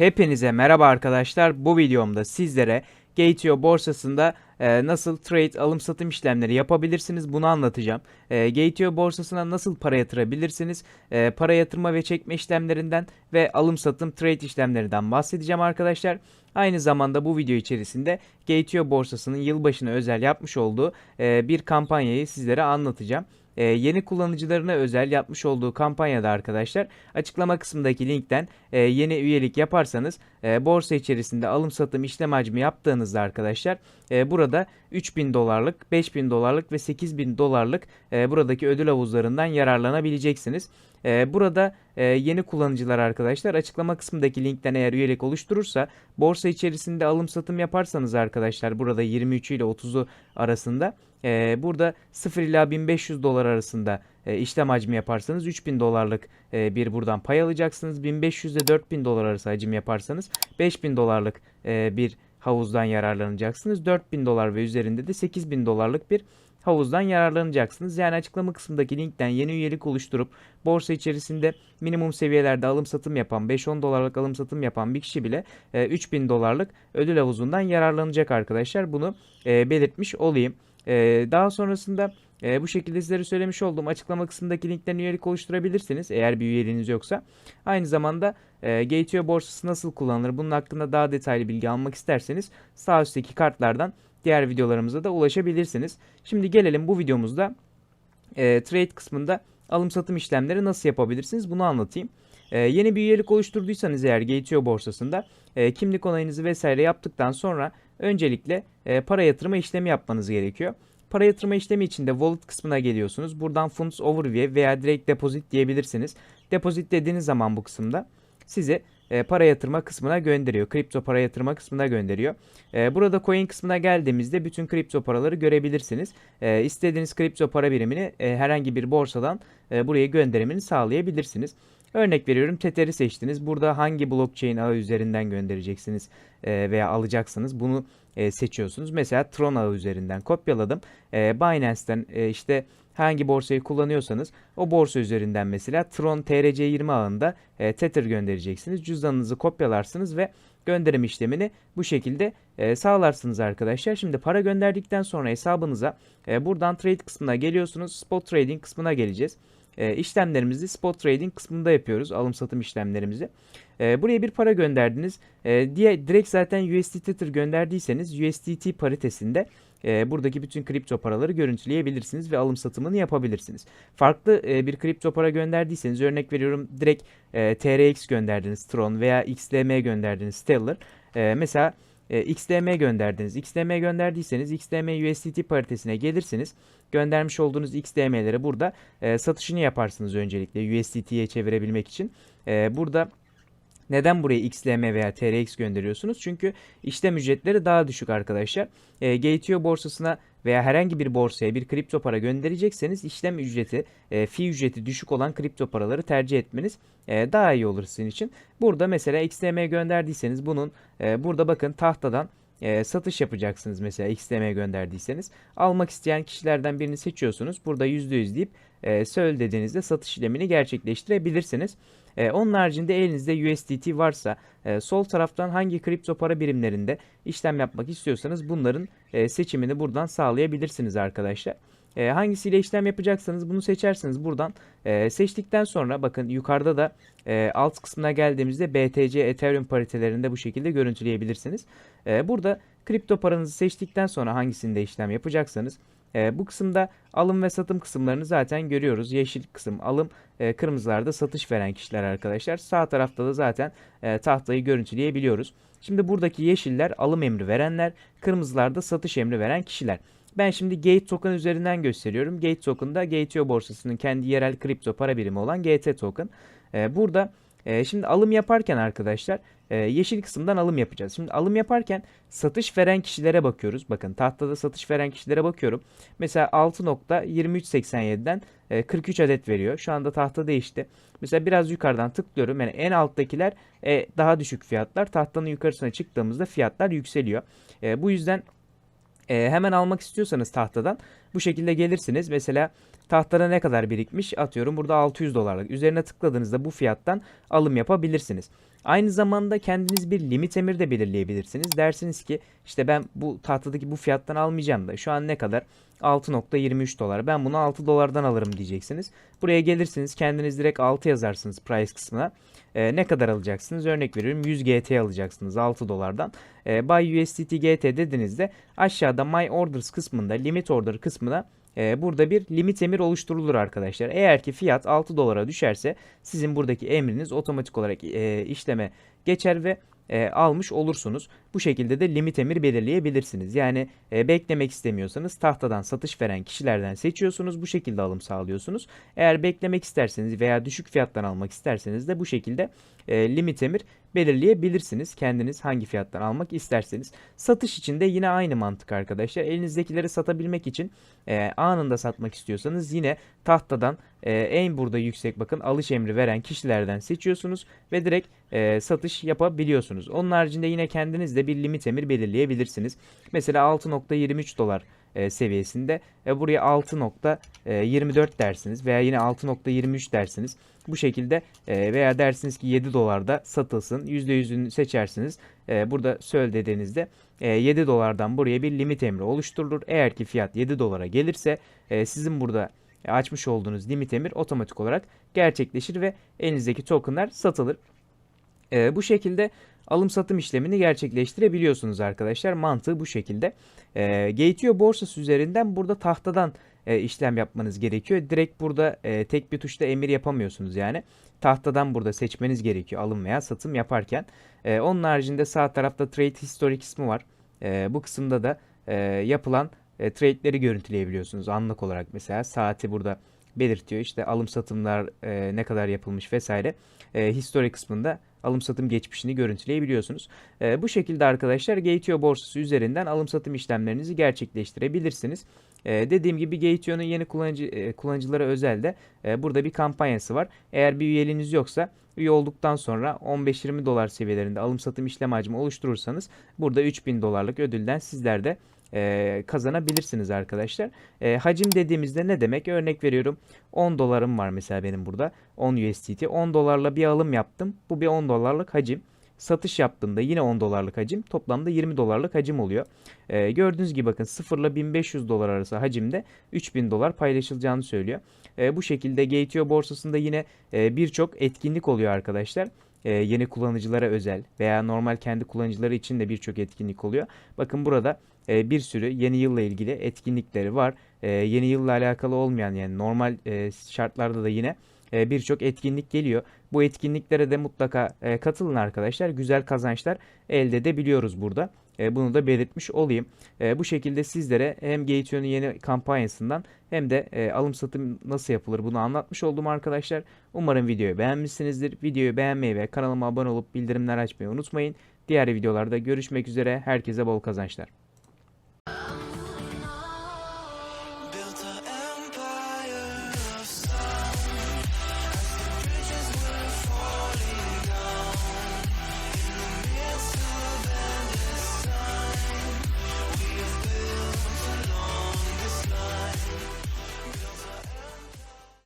Hepinize merhaba arkadaşlar. Bu videomda sizlere Gateo borsasında e, nasıl trade alım satım işlemleri yapabilirsiniz bunu anlatacağım. E, Gateo borsasına nasıl para yatırabilirsiniz? E, para yatırma ve çekme işlemlerinden ve alım satım trade işlemlerinden bahsedeceğim arkadaşlar. Aynı zamanda bu video içerisinde Gateo borsasının yılbaşına özel yapmış olduğu e, bir kampanyayı sizlere anlatacağım. E, yeni kullanıcılarına özel yapmış olduğu kampanyada arkadaşlar açıklama kısmındaki linkten e, yeni üyelik yaparsanız e, borsa içerisinde alım satım işlem hacmi yaptığınızda arkadaşlar e, burada 3000 dolarlık, 5000 dolarlık ve 8000 dolarlık e, buradaki ödül havuzlarından yararlanabileceksiniz. E, burada e, yeni kullanıcılar arkadaşlar açıklama kısmındaki linkten eğer üyelik oluşturursa borsa içerisinde alım satım yaparsanız arkadaşlar burada 23 ile 30'u arasında e, burada 0 ila 1500 dolar arasında e, işlem hacmi yaparsanız 3000 dolarlık e, bir buradan pay alacaksınız. 1500 ile 4000 dolar arası hacim yaparsanız 5000 dolarlık e, bir havuzdan yararlanacaksınız. 4000 dolar ve üzerinde de 8000 dolarlık bir havuzdan yararlanacaksınız. Yani açıklama kısmındaki linkten yeni üyelik oluşturup borsa içerisinde minimum seviyelerde alım satım yapan 5-10 dolarlık alım satım yapan bir kişi bile e, 3000 dolarlık ödül havuzundan yararlanacak arkadaşlar. Bunu e, belirtmiş olayım. E, daha sonrasında e, bu şekilde sizlere söylemiş olduğum açıklama kısmındaki linkten üyelik oluşturabilirsiniz eğer bir üyeliğiniz yoksa. Aynı zamanda e, Gateo borsası nasıl kullanılır bunun hakkında daha detaylı bilgi almak isterseniz sağ üstteki kartlardan diğer videolarımıza da ulaşabilirsiniz. Şimdi gelelim bu videomuzda e, trade kısmında alım satım işlemleri nasıl yapabilirsiniz bunu anlatayım. E, yeni bir üyelik oluşturduysanız eğer Gateo borsasında e, kimlik onayınızı vesaire yaptıktan sonra öncelikle e, para yatırma işlemi yapmanız gerekiyor. Para yatırma işlemi için de wallet kısmına geliyorsunuz. Buradan funds overview veya direkt deposit diyebilirsiniz. Deposit dediğiniz zaman bu kısımda sizi e, para yatırma kısmına gönderiyor. Kripto para yatırma kısmına gönderiyor. E, burada coin kısmına geldiğimizde bütün kripto paraları görebilirsiniz. E, istediğiniz kripto para birimini e, herhangi bir borsadan buraya gönderimini sağlayabilirsiniz. Örnek veriyorum Tether'i seçtiniz. Burada hangi blockchain ağı üzerinden göndereceksiniz veya alacaksınız bunu e, seçiyorsunuz. Mesela Tron ağı üzerinden kopyaladım. E, Binance'ten e, işte hangi borsayı kullanıyorsanız o borsa üzerinden mesela Tron TRC20 ağında e, Tether göndereceksiniz. Cüzdanınızı kopyalarsınız ve gönderim işlemini bu şekilde e, sağlarsınız arkadaşlar. Şimdi para gönderdikten sonra hesabınıza e, buradan trade kısmına geliyorsunuz. Spot trading kısmına geleceğiz. E, işlemlerimizi spot trading kısmında yapıyoruz. Alım satım işlemlerimizi. E, buraya bir para gönderdiniz. E, diye direkt zaten USD Tether gönderdiyseniz USDT paritesinde e, buradaki bütün kripto paraları görüntüleyebilirsiniz ve alım satımını yapabilirsiniz. Farklı e, bir kripto para gönderdiyseniz örnek veriyorum direkt e, TRX gönderdiniz Tron veya XLM gönderdiniz Stellar. E, mesela e, XDM gönderdiniz. XDM gönderdiyseniz XDM USDT paritesine gelirsiniz. Göndermiş olduğunuz XDM'leri burada e, satışını yaparsınız öncelikle USDT'ye çevirebilmek için. E, burada neden buraya XLM veya TRX gönderiyorsunuz? Çünkü işlem ücretleri daha düşük arkadaşlar. E, Gateo borsasına veya herhangi bir borsaya bir kripto para gönderecekseniz işlem ücreti, e, fi ücreti düşük olan kripto paraları tercih etmeniz e, daha iyi olur sizin için. Burada mesela XLM gönderdiyseniz bunun e, burada bakın tahtadan e, satış yapacaksınız mesela XLM gönderdiyseniz. Almak isteyen kişilerden birini seçiyorsunuz. Burada %100 deyip e, söyle dediğinizde satış işlemini gerçekleştirebilirsiniz. E, onun haricinde elinizde USDT varsa e, sol taraftan hangi kripto para birimlerinde işlem yapmak istiyorsanız bunların e, seçimini buradan sağlayabilirsiniz arkadaşlar. E, hangisiyle işlem yapacaksanız bunu seçersiniz buradan. E, seçtikten sonra bakın yukarıda da e, alt kısmına geldiğimizde BTC Ethereum paritelerinde bu şekilde görüntüleyebilirsiniz. E, burada kripto paranızı seçtikten sonra hangisinde işlem yapacaksanız e, bu kısımda alım ve satım kısımlarını zaten görüyoruz. Yeşil kısım alım, e, kırmızılarda satış veren kişiler arkadaşlar. Sağ tarafta da zaten e, tahtayı görüntüleyebiliyoruz. Şimdi buradaki yeşiller alım emri verenler, kırmızılarda satış emri veren kişiler. Ben şimdi Gate token üzerinden gösteriyorum. Gate token da Gateo borsasının kendi yerel kripto para birimi olan GT token. E, burada e, şimdi alım yaparken arkadaşlar e, yeşil kısımdan alım yapacağız. Şimdi alım yaparken satış veren kişilere bakıyoruz. Bakın tahtada satış veren kişilere bakıyorum. Mesela 6.2387'den e, 43 adet veriyor. Şu anda tahta değişti. Mesela biraz yukarıdan tıklıyorum. Yani en alttakiler e, daha düşük fiyatlar. Tahtanın yukarısına çıktığımızda fiyatlar yükseliyor. E, bu yüzden e, hemen almak istiyorsanız tahtadan Bu şekilde gelirsiniz. Mesela tahtada ne kadar birikmiş? Atıyorum burada 600 dolarlık. Üzerine tıkladığınızda bu fiyattan alım yapabilirsiniz. Aynı zamanda kendiniz bir limit emir de belirleyebilirsiniz. Dersiniz ki işte ben bu tahtadaki bu fiyattan almayacağım da şu an ne kadar? 6.23 dolar. Ben bunu 6 dolardan alırım diyeceksiniz. Buraya gelirsiniz kendiniz direkt 6 yazarsınız price kısmına. Ee, ne kadar alacaksınız? Örnek veriyorum 100 GT alacaksınız 6 dolardan. Ee, Buy USDT GT dediğinizde aşağıda My Orders kısmında limit order kısmına e, burada bir limit emir oluşturulur arkadaşlar. Eğer ki fiyat 6 dolara düşerse sizin buradaki emriniz otomatik olarak e, işleme geçer ve e, almış olursunuz. Bu şekilde de limit emir belirleyebilirsiniz. Yani e, beklemek istemiyorsanız tahtadan satış veren kişilerden seçiyorsunuz. Bu şekilde alım sağlıyorsunuz. Eğer beklemek isterseniz veya düşük fiyattan almak isterseniz de bu şekilde e, limit emir belirleyebilirsiniz. Kendiniz hangi fiyattan almak isterseniz. Satış için de yine aynı mantık arkadaşlar. Elinizdekileri satabilmek için e, anında satmak istiyorsanız yine tahtadan e, en burada yüksek bakın alış emri veren kişilerden seçiyorsunuz ve direkt e, satış yapabiliyorsunuz. Onun haricinde yine kendiniz de bir limit emir belirleyebilirsiniz. Mesela 6.23 dolar e, seviyesinde e, buraya 6.24 dersiniz veya yine 6.23 dersiniz. Bu şekilde e, veya dersiniz ki 7 dolarda satılsın %100'ünü seçersiniz. E, burada söyle dediğinizde e, 7 dolardan buraya bir limit emri oluşturulur. Eğer ki fiyat 7 dolara gelirse e, sizin burada açmış olduğunuz limit emir otomatik olarak gerçekleşir ve elinizdeki tokenlar satılır. E, bu şekilde alım satım işlemini gerçekleştirebiliyorsunuz arkadaşlar. Mantığı bu şekilde. E, Gateo borsası üzerinden burada tahtadan e, işlem yapmanız gerekiyor. Direkt burada e, tek bir tuşla emir yapamıyorsunuz yani. Tahtadan burada seçmeniz gerekiyor alım veya satım yaparken. E, onun haricinde sağ tarafta trade history kısmı var. E, bu kısımda da e, yapılan e, trade'leri görüntüleyebiliyorsunuz anlık olarak mesela saati burada belirtiyor. İşte alım satımlar e, ne kadar yapılmış vesaire. E, history kısmında alım satım geçmişini görüntüleyebiliyorsunuz. E, bu şekilde arkadaşlar Gateo borsası üzerinden alım satım işlemlerinizi gerçekleştirebilirsiniz. E, dediğim gibi Gateo'nun yeni kullanıcı e, kullanıcılara özel de e, burada bir kampanyası var. Eğer bir üyeliğiniz yoksa üye olduktan sonra 15-20 dolar seviyelerinde alım satım işlem hacmi oluşturursanız burada 3000 dolarlık ödülden sizler de e, kazanabilirsiniz arkadaşlar. E, hacim dediğimizde ne demek? Örnek veriyorum 10 dolarım var mesela benim burada 10 USDT 10 dolarla bir alım yaptım. Bu bir 10 dolarlık hacim. Satış yaptığımda yine 10 dolarlık hacim. Toplamda 20 dolarlık hacim oluyor. Ee, gördüğünüz gibi bakın 0 ile 1500 dolar arası hacimde 3000 dolar paylaşılacağını söylüyor. Ee, bu şekilde Gateo borsasında yine e, birçok etkinlik oluyor arkadaşlar. Ee, yeni kullanıcılara özel veya normal kendi kullanıcıları için de birçok etkinlik oluyor. Bakın burada e, bir sürü yeni yılla ilgili etkinlikleri var. E, yeni yılla alakalı olmayan yani normal e, şartlarda da yine e, birçok etkinlik geliyor. Bu etkinliklere de mutlaka e, katılın arkadaşlar. Güzel kazançlar elde edebiliyoruz burada. E, bunu da belirtmiş olayım. E, bu şekilde sizlere hem Gateon'un yeni kampanyasından hem de alım satım nasıl yapılır bunu anlatmış oldum arkadaşlar. Umarım videoyu beğenmişsinizdir. Videoyu beğenmeyi ve kanalıma abone olup bildirimler açmayı unutmayın. Diğer videolarda görüşmek üzere. Herkese bol kazançlar.